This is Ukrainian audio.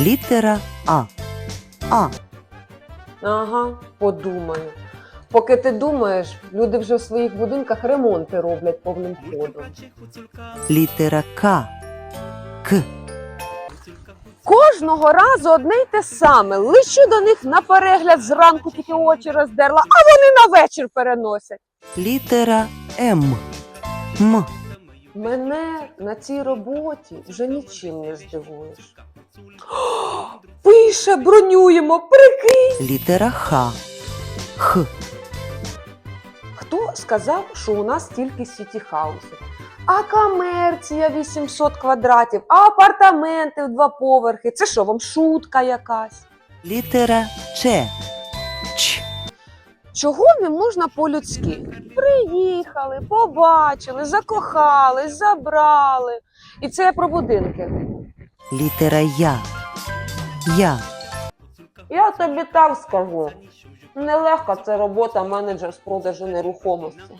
Літера А. А. Ага, подумаю. Поки ти думаєш, люди вже в своїх будинках ремонти роблять повним ходом. Літера К. К. Кожного разу одне й те саме. Лечу до них на перегляд зранку, тільки очі роздерла, а вони на вечір переносять. Літера М. М. Мене на цій роботі вже нічим не здивуєш. Пише, бронюємо, прикинь. Літера Х. Х. Хто сказав, що у нас тільки сіті-хаусів? А комерція 800 квадратів, а апартаменти в два поверхи. Це що, вам шутка якась? Літера Ч. Ч. Чого не можна по-людськи? Приїхали, побачили, закохались, забрали. І це я про будинки. Літера Я. Я. Я тобі так скажу. Нелегка це робота менеджер з продажу нерухомості.